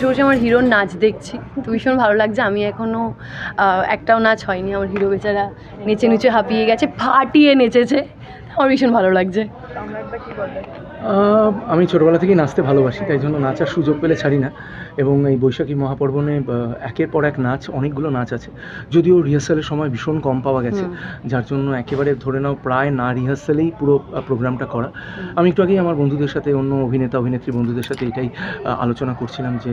বসে বসে আমার হিরোর নাচ দেখছি। তো ভীষণ ভালো লাগছে। আমি এখনও একটাও নাচ হয়নি। আমার হিরো বেচারা নেচে নিচে হাঁপিয়ে গেছে, ফাটিয়ে নেচেছে। আমার ভীষণ ভালো লাগছে। আমি ছোটোবেলা থেকেই নাচতে ভালোবাসি তাই জন্য নাচার সুযোগ পেলে ছাড়ি না। এবং এই বৈশাখী মহাপর্বণে একের পর এক নাচ অনেকগুলো নাচ আছে। যদিও রিহার্সালের সময় ভীষণ কম পাওয়া গেছে যার জন্য একেবারে ধরে নাও প্রায় না রিহার্সালেই পুরো প্রোগ্রামটা করা। আমি একটু আগেই আমার বন্ধুদের সাথে অন্য অভিনেতা অভিনেত্রী বন্ধুদের সাথে এটাই আলোচনা করছিলাম যে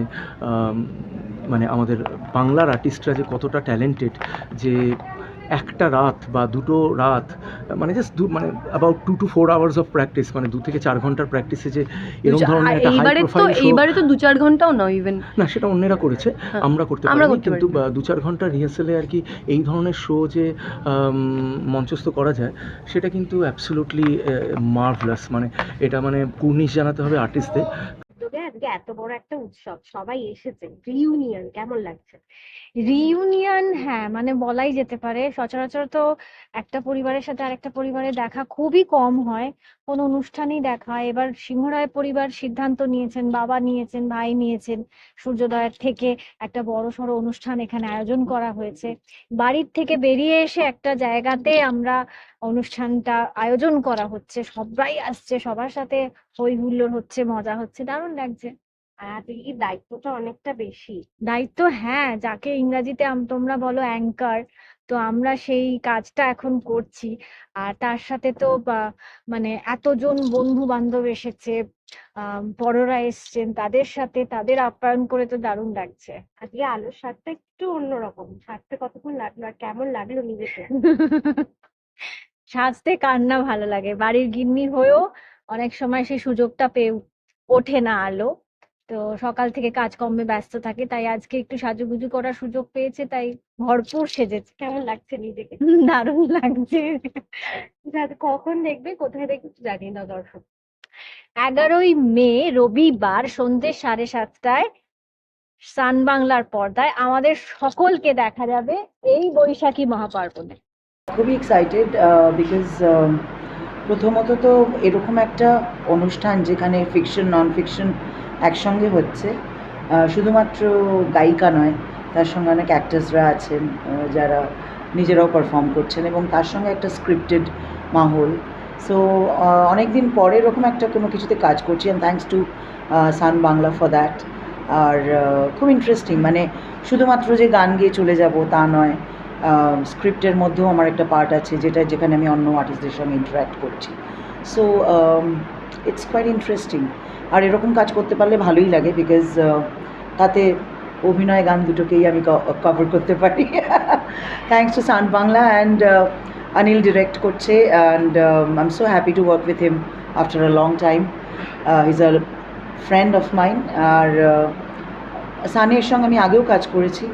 মানে আমাদের বাংলার আর্টিস্টরা যে কতটা ট্যালেন্টেড যে একটা রাত বা দুটো রাত মানে জাস্ট দু মানে about two to four hours of practice মানে দু থেকে চার ঘণ্টার প্র্যাকটিসে যে এরকম ধরনের একটা হাই প্রোফাইল এইবারে তো দু চার ঘন্টাও নয় ইভেন না সেটা অন্যেরা করেছে হ্যাঁ, আমরা করতে পারি কিন্তু দু চার ঘণ্টা রিহার্সালে আর কি এই ধরনের শো যে মঞ্চস্থ করা যায় সেটা কিন্তু অ্যাবসলুটলি মার্ভলাস মানে এটা মানে কুর্নিশ জানাতে হবে আর্টিস্টদের আজকে এত বড় একটা উৎসব, সবাই এসেছে। রিউনিয়ন কেমন লাগছে? রিউনিয়ন হ্যাঁ মানে বলাই যেতে পারে। সচরাচর তো একটা পরিবারের সাথে আরেকটা পরিবারের দেখা খুবই কম হয়। কোনো অনুষ্ঠানই দেখা হয় এবার সিংহরায় পরিবার সিদ্ধান্ত নিয়েছেন, বাবা নিয়েছেন, ভাই নিয়েছেন, সূর্যোদয়ের থেকে একটা বড় সড়ো অনুষ্ঠান এখানে আয়োজন করা হয়েছে। বাড়ির থেকে বেরিয়ে এসে একটা জায়গাতে আমরা অনুষ্ঠানটা আয়োজন করা হচ্ছে, সবাই আসছে, সবার সাথে হই হুল্লোড় হচ্ছে, মজা হচ্ছে, দারুণ লাগছে। আর আজকে দায়িত্বটা অনেকটা বেশি? দায়িত্ব হ্যাঁ যাকে ইংরাজিতে তোমরা বলো অ্যাঙ্কার তো আমরা সেই কাজটা এখন করছি। আর তার সাথে তো মানে এতজন বন্ধু বান্ধব এসেছে আহ বড়রা এসছেন তাদের সাথে তাদের আপ্যায়ন করে তো দারুণ লাগছে। আজকে আলোর স্বাদটা একটু অন্যরকম সাজতে কতক্ষণ লাগল আর কেমন লাগল নিজেকে? সাজতে কার না ভালো লাগে বাড়ির গিন্নি হয়েও অনেক সময় সেই সুযোগটা পেয়ে ওঠে না আলো। তো সকাল থেকে কাজকর্মে ব্যস্ত থাকে তাই আজকে একটু সাজুগুজু করার সুযোগ পেয়েছে তাই ভরপুর সেজেছে। কেমন লাগছে নিজেকে? দারুণ লাগছে। কখন দেখবে কোথায় দেখবে জানি না দর্শক। এগারোই মে রবিবার সন্ধ্যে সাড়ে সাতটায় সান বাংলার পর্দায় আমাদের সকলকে দেখা যাবে এই বৈশাখী মহাপার্বণে। খুবই এক্সাইটেড বিকজ প্রথমত তো এরকম একটা অনুষ্ঠান যেখানে ফিকশন নন ফিকশন একসঙ্গে হচ্ছে। শুধুমাত্র গায়িকা নয়, তার সঙ্গে অনেক অ্যাক্টার্সরা আছেন যারা নিজেরাও পারফর্ম করছেন এবং তার সঙ্গে একটা স্ক্রিপ্টেড মাহল। সো অনেক দিন পরে এরকম একটা কোনো কিছুতে কাজ করছি and thanks to Sun Bangla for that আর খুব ইন্টারেস্টিং মানে শুধুমাত্র যে গান গেয়ে চলে যাব তা নয় স্ক্রিপ্টের মধ্যেও আমার একটা পার্ট আছে যেটা, যেখানে আমি অন্য আর্টিস্টদের সঙ্গে ইন্টারাক্ট করছি। সো ইটস কোয়াইট ইন্টারেস্টিং আর এরকম কাজ করতে পারলে ভালোই লাগে বিকজ তাতে অভিনয় গান দুটোকেই আমি কভার করতে পারি। Thanks to Sun Bangla and Anil direct করছে and I am so happy to work with him after a long time is a friend of mine আর সানের সঙ্গে আমি আগেও কাজ করেছি।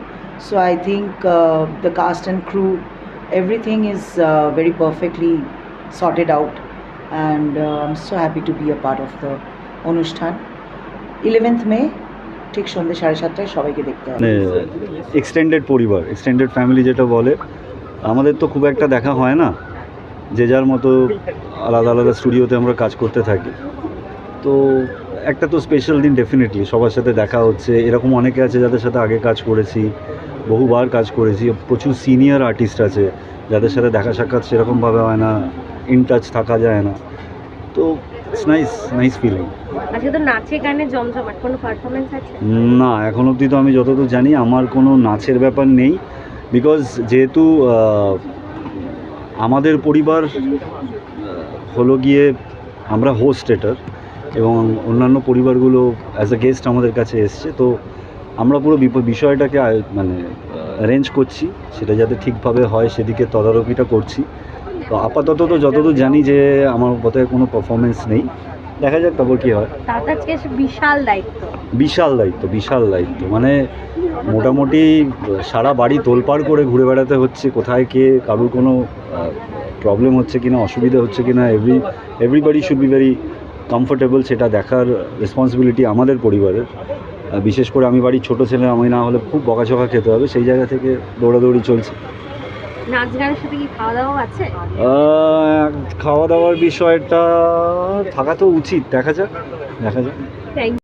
So I think the cast and crew everything is very perfectly sorted out and am so happy to be a part of the অনুষ্ঠান। Eleventh May ঠিক সন্ধ্যে সাড়ে সাতটায় সবাইকে দেখতে হবে। এক্সটেন্ডেড পরিবার এক্সটেন্ডেড ফ্যামিলি যেটা বলে, আমাদের তো খুব একটা দেখা হয় না। যে যার মতো আলাদা আলাদা স্টুডিওতে আমরা কাজ করতে থাকি। তো একটা তো স্পেশাল দিন ডেফিনেটলি সবার সাথে দেখা হচ্ছে। এরকম অনেকে আছে যাদের সাথে আগে কাজ করেছি, বহুবার কাজ করেছি। প্রচুর সিনিয়র আর্টিস্ট আছে, যাদের সাথে দেখা সাক্ষাৎ সেরকমভাবে হয় না। ইন টাচ থাকা যায় না। তো ইটস নাইস নাইস ফিলিং আজকে তো নাচে গানে জমজমাট কোনো পারফরমেন্স আছে? না এখন অবধি তো আমি যতদূর জানি আমার কোনো নাচের ব্যাপার নেই। বিকজ যেহেতু আমাদের পরিবার হলো গিয়ে আমরা হোস্ট এটার এবং অন্যান্য পরিবারগুলো অ্যাজ আ গেস্ট আমাদের কাছে এসছে। তো আমরা পুরো বিষয়টাকে মানে অ্যারেঞ্জ করছি। সেটা যাতে ঠিকভাবে হয় সেদিকে তদারকিটা করছি। তো আপাতত তো যতদূর জানি যে আমার বোধহয় কোনো পারফরমেন্স নেই। দেখা যাক তারপর কী হয়। তার বিশাল দায়িত্ব। বিশাল দায়িত্ব বিশাল দায়িত্ব। মানে মোটামুটি সারা বাড়ি তোলপাড় করে ঘুরে বেড়াতে হচ্ছে কোথায় কে কারোর কোনো প্রবলেম হচ্ছে কিনা অসুবিধা হচ্ছে কিনা every everybody should be very comfortable সেটা দেখার রেসপন্সিবিলিটি আমাদের পরিবারের। বিশেষ করে আমি বাড়ির ছোটো ছেলে আমি না হলে খুব বকাঝকা খেতে হবে সেই জায়গা থেকে দৌড়াদৌড়ি চলছে। নাচ গানের সাথে কি খাওয়া দাওয়া আছে? খাওয়া দাওয়ার বিষয়টা থাকা তো উচিত দেখা যাক দেখা যাক।